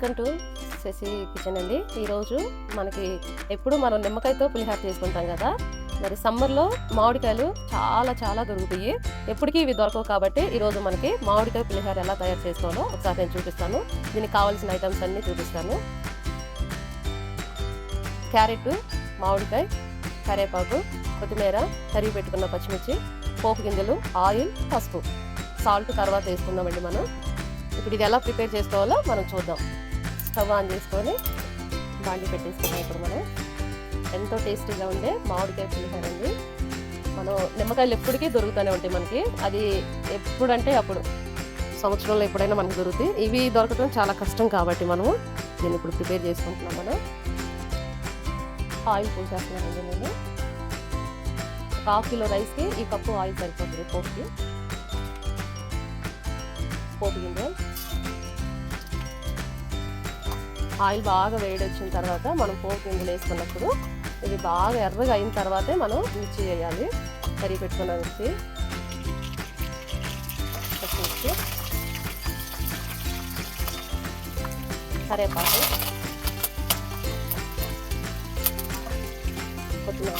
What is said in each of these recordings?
Welcome to Shashi kitchen అండి. ఈరోజు మనకి ఎప్పుడు మనం నిమ్మకాయతో పులిహార చేసుకుంటాం కదా. మరి సమ్మర్లో మామిడికాయలు చాలా చాలా దొరుకుతాయి. ఎప్పటికీ ఇవి దొరకవు కాబట్టి ఈరోజు మనకి మామిడికాయ పులిహార ఎలా తయారు చేసుకోవాలో ఒకసారి నేను చూపిస్తాను. దీనికి కావాల్సిన ఐటమ్స్ అన్నీ చూపిస్తాను. క్యారెట్ మామిడికాయ కరివేపాకు కొత్తిమీర తరిగి పెట్టుకున్న పచ్చిమిర్చి పోపు గింజలు ఆయిల్ పసుపు. సాల్ట్ తర్వాత వేసుకుందామండి మనం. ఇప్పుడు ఇది ఎలా ప్రిపేర్ చేసుకోవాలో మనం చూద్దాం. స్టవ్ ఆన్ చేసుకొని బాండి పెట్టేసుకున్నాం ఇప్పుడు మనం. ఎంతో టేస్టీగా ఉండే మామిడికాయ పులిహోర అండి. మనం నిమ్మకాయలు ఎప్పటికీ దొరుకుతూనే ఉంటాయి మనకి. అది ఎప్పుడంటే అప్పుడు సంవత్సరంలో ఎప్పుడైనా మనకు దొరుకుతాయి. ఇవి దొరకడం చాలా కష్టం కాబట్టి మనము దీన్ని ఇప్పుడు ప్రిపేర్ చేసుకుంటున్నాం మనం. ఆయిల్ పోసేస్తున్నానండి నేను. హాఫ్ కిలో రైస్కి ఈ కప్పు ఆయిల్ సరిపోతుంది పోపుకి. పోపు గింజలు. ఆయిల్ బాగా వేడి వచ్చిన తర్వాత మనం పోపు గింజలు వేసుకున్నప్పుడు ఇది బాగా ఎర్రగా అయిన తర్వాతే మనం మిర్చి వేయాలి. కర్రీ పెట్టుకున్న మిర్చి. మిర్చి. కరేపాకు కొత్తిమీర.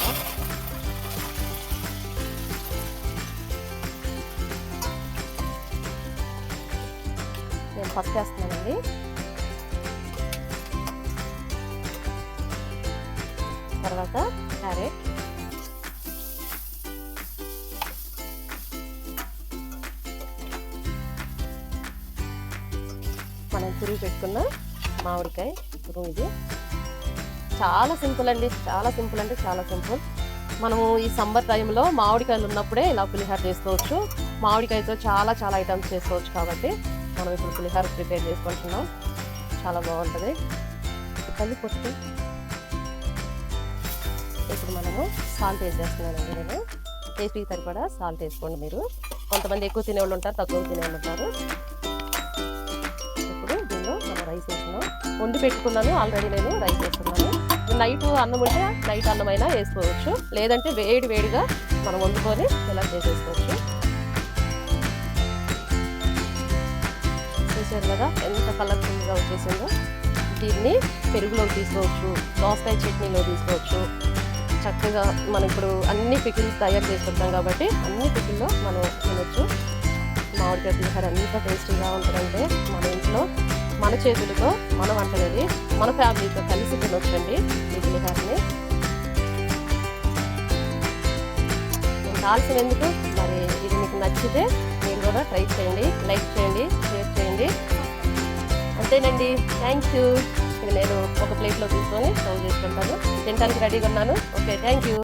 నేను పసుపు వేస్తున్నానండి. తర్వాత క్యారెట్. మనం తురుగు పెట్టుకున్న మామిడికాయ తురుగు ఇది. చాలా సింపుల్ అండి చాలా సింపుల్ అంటే చాలా సింపుల్. మనము ఈ సమ్మర్ టైంలో మామిడికాయలు ఉన్నప్పుడే ఇలా పులిహార చేసుకోవచ్చు. మామిడికాయతో చాలా చాలా ఐటమ్స్ చేసుకోవచ్చు కాబట్టి మనం ఇప్పుడు పులిహార ప్రిపేర్ చేసుకుంటున్నాం. చాలా బాగుంటుంది. కలిపి కొట్టు ఇప్పుడు మనము సాల్ట్ వేసేస్తున్నానండి నేను. టేస్ట్కి సరిపడా సాల్ట్ వేసుకోండి మీరు. కొంతమంది ఎక్కువ తినేవాళ్ళు ఉంటారు తక్కువ తినేవాళ్ళు ఉంటారు. ఇప్పుడు దీనిలో మనం రైస్ వేస్తున్నాం. వండి పెట్టుకున్నాను ఆల్రెడీ నేను రైస్ వేస్తున్నాను. నైట్ అన్నం ఉంటే నైట్ అన్నమైనా వేసుకోవచ్చు. లేదంటే వేడి వేడిగా మనం వండుకొని ఇలా చేసేసుకోవచ్చు. చూసారు కదా ఎంత కలర్ఫుల్గా వచ్చేసిందో. దీన్ని పెరుగులో తీసుకోవచ్చు. దోసకాయ చట్నీలో తీసుకోవచ్చు. చక్కగా మనం ఇప్పుడు అన్ని పికిల్స్ తయారు చేసుకుంటాం కాబట్టి అన్ని పికిల్లో మనం తినొచ్చు. మామిడికాయ పులిహోర ఎంత టేస్టీగా ఉంటుందంటే మన ఇంట్లో మన చేతులతో మన వంటగది మన ఫ్యామిలీతో కలిసి తినొచ్చండి ఈ పులిహోరని. నేను మరి ఇది మీకు నచ్చితే మీరు కూడా ట్రై చేయండి లైక్ చేయండి షేర్ చేయండి. అంతేనండి. Thank you. ఇది నేను ఒక ప్లేట్లో తీసుకొని సర్వ్ చేసుకుంటాను తినడానికి రెడీగా ఉన్నాను. Okay thank you.